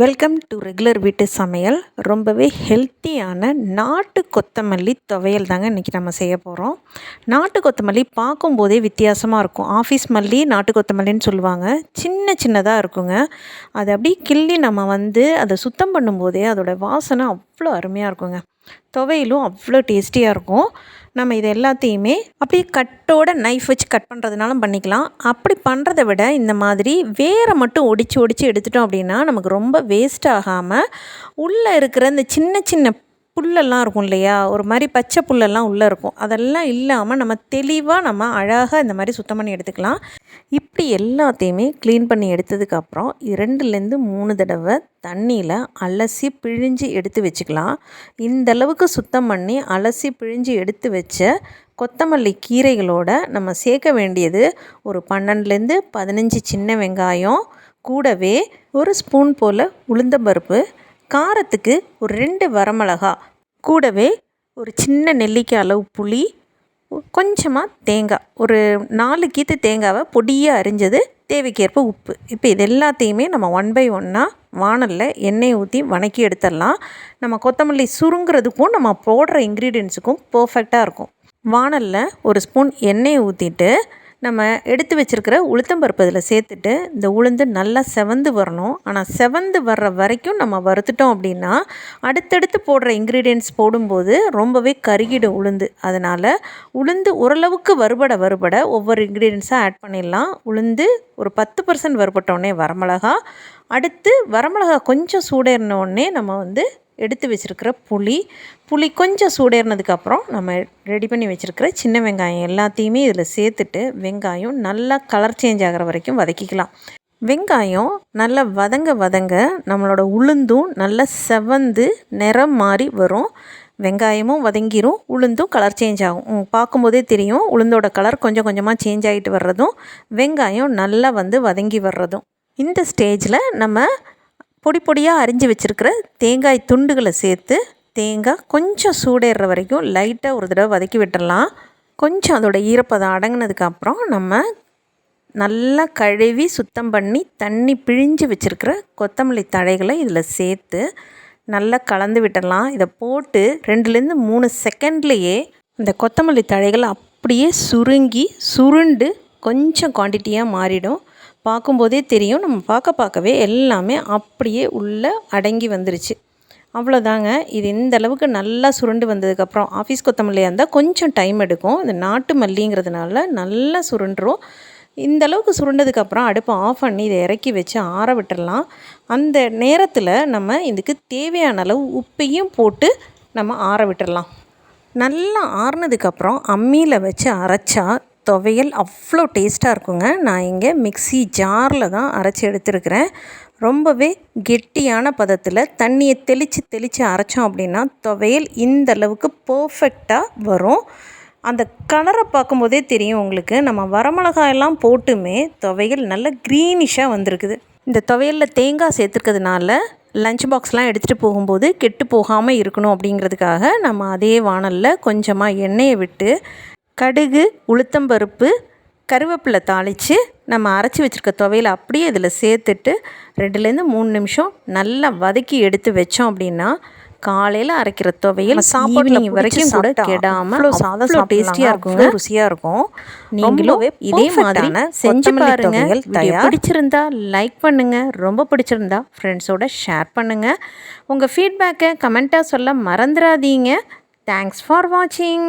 Welcome to regular வீட்டு சமையல். ரொம்பவே ஹெல்த்தியான நாட்டு கொத்தமல்லி துவையல் தாங்க இன்றைக்கி நம்ம செய்ய போகிறோம் நாட்டு கொத்தமல்லி பார்க்கும்போதே வித்தியாசமாக இருக்கும். ஆஃபீஸ் மல்லி நாட்டு கொத்தமல்லின்னு சொல்லுவாங்க. சின்ன சின்னதாக இருக்குங்க. அதை அப்படியே கிள்ளி நம்ம வந்து அதை சுத்தம் பண்ணும்போதே அதோடய வாசனை அவ்வளோ அருமையாக இருக்குங்க. துவையலும் அவ்வளோ டேஸ்டியாக இருக்கும். நம்ம இது எல்லாத்தையுமே அப்படியே கட்டோட நைஃப் வச்சு கட் பண்ணுறதுனாலும் பண்ணிக்கலாம். அப்படி பண்ணுறத விட இந்த மாதிரி வேரை மட்டும் ஒடிச்சு ஒடிச்சு எடுத்துட்டோம் அப்படின்னா நமக்கு ரொம்ப வேஸ்ட் ஆகாமல் உள்ளே இருக்கிற இந்த சின்ன சின்ன புல்லெல்லாம் இருக்கும் இல்லையா? ஒரு மாதிரி பச்சை புல்லெல்லாம் உள்ளே இருக்கும். அதெல்லாம் இல்லாமல் நம்ம தெளிவாக நம்ம அழகாக இந்த மாதிரி சுத்தம் பண்ணி எடுத்துக்கலாம். இப்படி எல்லாத்தையுமே க்ளீன் பண்ணி எடுத்ததுக்கப்புறம் இரண்டுலேருந்து மூணு தடவை தண்ணியில் அலசி பிழிஞ்சு எடுத்து வச்சுக்கலாம். இந்தளவுக்கு சுத்தம் பண்ணி அலசி பிழிஞ்சு எடுத்து வச்ச கொத்தமல்லி கீரைகளோட நம்ம சேர்க்க வேண்டியது ஒரு பன்னெண்டுலேருந்து பதினஞ்சு சின்ன வெங்காயம் கூடவே ஒரு ஸ்பூன் போல் உளுந்தம்பருப்பு காரத்துக்கு ஒரு ரெண்டு வரமிளகா கூடவே ஒரு சின்ன நெல்லிக்காய் அளவு புளி கொஞ்சமாக தேங்காய் ஒரு நாலு கீத்து தேங்காவை பொடியாக அரிஞ்சது தேவைக்கேற்ப உப்பு. இப்போ இது எல்லாத்தையுமே நம்ம ஒன் பை ஒன்னாக வானலில் எண்ணெய் ஊற்றி வணக்கி எடுத்துடலாம். நம்ம கொத்தமல்லி சுருங்கிறதுக்கும் நம்ம போடுற இன்க்ரீடியன்ஸுக்கும் பர்ஃபெக்டாக இருக்கும். வானலில் ஒரு ஸ்பூன் எண்ணெயை ஊற்றிட்டு நம்ம எடுத்து வச்சுருக்கிற உளுத்தம்பருப்பு இதில் சேர்த்துட்டு இந்த உளுந்து நல்லா செவந்து வரணும். ஆனால் செவந்து வர்ற வரைக்கும் நம்ம வறுத்துட்டோம் அப்படின்னா அடுத்தடுத்து போடுற இன்க்ரீடியன்ட்ஸ் போடும்போது ரொம்பவே கருகிடும் உளுந்து. அதனால் உளுந்து ஓரளவுக்கு வறுபட வறுபட ஒவ்வொரு இன்க்ரீடியன்ஸாக ஆட் பண்ணிடலாம். உளுந்து ஒரு பத்து பர்சன்ட் வறுபட்டோடனே வரமிளகா. அடுத்து வரமிளகா கொஞ்சம் சூடேறினோடனே நம்ம வந்து எடுத்து வச்சுருக்கிற புளி. புளி கொஞ்சம் சூடேறினதுக்கப்புறம் நம்ம ரெடி பண்ணி வச்சுருக்கிற சின்ன வெங்காயம் எல்லாத்தையுமே இதில் சேர்த்துட்டு வெங்காயம் நல்லா கலர் சேஞ்ச் ஆகிற வரைக்கும் வதக்கிக்கலாம். வெங்காயம் நல்லா வதங்க வதங்க நம்மளோட உளுந்தும் நல்லா செவந்து நிறம் மாறி வரும். வெங்காயமும் வதங்கிரும் உளுந்தும் கலர் சேஞ்ச் ஆகும். பார்க்கும்போதே தெரியும் உளுந்தோட கலர் கொஞ்சம் கொஞ்சமாக சேஞ்ச் ஆகிட்டு வர்றதும் வெங்காயம் நல்லா வந்து வதங்கி வர்றதும். இந்த ஸ்டேஜில் நம்ம பொடி பொடியாக அரிஞ்சு வச்சுருக்கிற தேங்காய் துண்டுகளை சேர்த்து தேங்காய் கொஞ்சம் சூடேறுற வரைக்கும் லைட்டாக ஒரு தடவை வதக்கி விட்டுடலாம் கொஞ்சம் அதோடய ஈரப்பதம் அடங்கினதுக்கப்புறம் நம்ம நல்லா கழுவி சுத்தம் பண்ணி தண்ணி பிழிஞ்சு வச்சுருக்கிற கொத்தமல்லி தழைகளை இதில் சேர்த்து நல்லா கலந்து விட்டுடலாம் இதை போட்டு ரெண்டுலேருந்து மூணு செகண்ட்லேயே இந்த கொத்தமல்லி தழைகள் அப்படியே சுருங்கி சுருண்டு கொஞ்சம் குவான்டிட்டியாக மாறிடும். பார்க்கும்போதே தெரியும். நம்ம பார்க்க பார்க்கவே எல்லாமே அப்படியே உள்ளே அடங்கி வந்துருச்சு. அவ்வளோதாங்க. இது இந்த அளவுக்கு நல்லா சுருண்டு வந்ததுக்கப்புறம் ஆஃபீஸ் கொத்தமல்லியாக இருந்தால் கொஞ்சம் டைம் எடுக்கும். இந்த நாட்டு மல்லிங்கிறதுனால நல்லா சுருண்டுரும். இந்த அளவுக்கு சுருண்டதுக்கப்புறம் அடுப்பை ஆஃப் பண்ணி இதை இறக்கி வச்சு ஆற விட்டுடலாம் அந்த நேரத்தில் நம்ம இதுக்கு தேவையான அளவு உப்பையும் போட்டு நம்ம ஆற விட்டுடலாம் நல்லா ஆறுனதுக்கப்புறம் அம்மியில் வச்சு அரைச்சா துவையல் அவ்வளோ டேஸ்ட்டாக இருக்குங்க. நான் இங்கே மிக்சி ஜாரில் தான் அரைச்சி எடுத்துருக்கிறேன். ரொம்பவே கெட்டியான பதத்தில் தண்ணியை தெளித்து தெளித்து அரைச்சோம் அப்படின்னா துவையல் இந்த அளவுக்கு பர்ஃபெக்டாக வரும். அந்த கலரை பார்க்கும்போதே தெரியும் உங்களுக்கு. நம்ம வரமிளகாயெல்லாம் போட்டுமே துவையல் நல்ல க்ரீனிஷாக வந்திருக்குது. இந்த துவையலில் தேங்காய் சேர்த்துருக்கிறதுனால லஞ்ச் பாக்ஸ்லாம் எடுத்துகிட்டு போகும்போது கெட்டு போகாமல் இருக்கணும் அப்படிங்கிறதுக்காக நம்ம அதே வானலில் கொஞ்சமாக எண்ணெயை விட்டு கடுகு உளுத்தம்பருப்பு கருவேப்பிலை தாளித்து நம்ம அரைச்சி வச்சுருக்க துவையில் அப்படியே இதில் சேர்த்துட்டு ரெண்டுலேருந்து மூணு நிமிஷம் நல்லா வதக்கி எடுத்து வச்சோம் அப்படின்னா காலையில் அரைக்கிற துவையல் சாப்பாடு வரைக்கும் கூட கெடாமல் சாதம் டேஸ்டியாக இருக்குங்க. ருசியாக இருக்கும். நீங்களும் இதே மாதிரி செஞ்சு பாருங்க. பிடிச்சிருந்தா லைக் பண்ணுங்கள் ரொம்ப பிடிச்சிருந்தா ஃப்ரெண்ட்ஸோட ஷேர் பண்ணுங்கள் உங்கள் ஃபீட்பேக்கை கமெண்ட்டாக சொல்ல மறந்துடாதீங்க. தேங்க்ஸ் ஃபார் வாட்சிங்